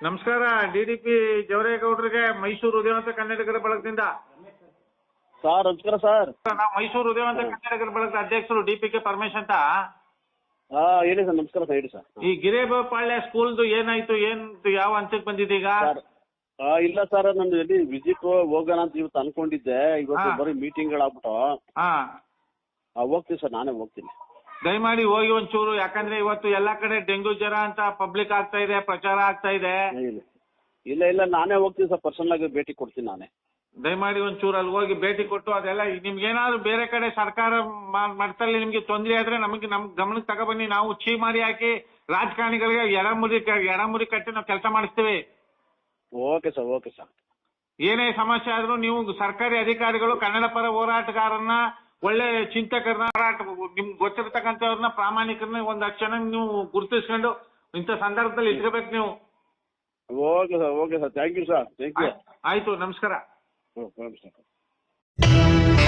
ನಮಸ್ಕಾರ D D P ಜವರೇಗೌಡರಿಗೆ ಮೈಸೂರು ಉದಯವಂತ ಕನ್ನಡಿಗರ ಬಳಗದಿಂದ. ಸರ್ ನಮಸ್ಕಾರ ಸರ್. ನಾವು ಮೈಸೂರು ಉದಯವಂತ ಕನ್ನಡಿಗರ ಬಳಗದ ಅಧ್ಯಕ್ಷರು ಡಿ ಪಿ ಕೆ ಪರಮೇಶ್ ಅಂತ. ಹಾಂ ಹೇಳಿ ಸರ್ ನಮಸ್ಕಾರ ಸರ್ ಹೇಳಿ ಸರ್. ಈ ಗಿರೇಬಪಾಳ್ಯ ಸ್ಕೂಲ್ದು ಏನಾಯ್ತು ಏನ್ ಯಾವ ಹಂತಕ್ಕೆ ಬಂದಿದೆ ಈಗ? ಆ, ಇಲ್ಲ ಸರ್ ನಾನು ಎಲ್ಲಿ ವಿಸಿಟ್ ಹೋಗೋಣ ಅಂತ ಇವತ್ತು ಅನ್ಕೊಂಡಿದ್ದೆ. ಇವತ್ತು ಹಾ. ಬರೀ ಮೀಟಿಂಗ್ಗಳಾಗ್ಬಿಟ್ಟು ಹಾ. ಆ, ಹೋಗ್ತೀನಿ ಸರ್ ನಾನೇ ಹೋಗ್ತೀನಿ. ದಯಮಾಡಿ ಹೋಗಿ ಒಂಚೂರು ಯಾಕಂದ್ರೆ ಇವತ್ತು ಎಲ್ಲಾ ಕಡೆ ಡೆಂಗ್ಯೂ ಜ್ವರ ಅಂತ ಪಬ್ಲಿಕ್ ಆಗ್ತಾ ಇದೆ ಪ್ರಚಾರ ಆಗ್ತಾ ಇದೆ. ಇಲ್ಲ ಇಲ್ಲ. ಇಲ್ಲ ನಾನೇ ಹೋಗ್ತೀನಿ ಸರ್ ಪರ್ಸನಲ್ ಆಗಿ ಭೇಟಿ ಕೊಡ್ತೀನಿ ನಾನೇ. ದಯಮಾಡಿ ಒಂಚೂರು ಅಲ್ಲಿ ಹೋಗಿ ಭೇಟಿ ಕೊಟ್ಟು ಅದೆಲ್ಲ ನಿಮ್ಗೆ ಏನಾದ್ರು ಬೇರೆ ಕಡೆ ಸರ್ಕಾರ ಮಟ್ಟದಲ್ಲಿ ನಿಮ್ಗೆ ತೊಂದರೆ ಆದ್ರೆ ನಮಗೆ ನಮ್ ಗಮನಕ್ಕೆ ತಗೊಬನ್ನಿ. ನಾವು ಚೀಮಾರಿ ಹಾಕಿ ರಾಜಕಾರಣಿಗಳಿಗೆ ಎಡಮುರಿ ಎಡಮುರಿ ಕಟ್ಟಿ ನಾವು ಕೆಲಸ ಮಾಡಿಸ್ತೀವಿ. Okay sir okay sir. ಏನೇ ಸಮಸ್ಯೆ ಆದ್ರೂ ನೀವು ಸರ್ಕಾರಿ ಅಧಿಕಾರಿಗಳು ಕನ್ನಡ ಪರ ಹೋರಾಟಗಾರನ್ನ ಒಳ್ಳೆ ಚಿಂತಕರನ್ನ ಹೋರಾಟ ನಿಮ್ಗೆ ಗೊತ್ತಿರ್ತಕ್ಕಂಥವ್ರನ್ನ ಪ್ರಾಮಾಣಿಕರನ್ನ ಒಂದ್ ಹತ್ತು ಜನ ನೀವು ಗುರುತಿಸ್ಕೊಂಡು ಇಂಥ ಸಂದರ್ಭದಲ್ಲಿ ಇಟ್ಕೋಬೇಕು ನೀವು. Okay sir okay sir. Thank you sir thank you ಆಯ್ತು ನಮಸ್ಕಾರ. Okay sir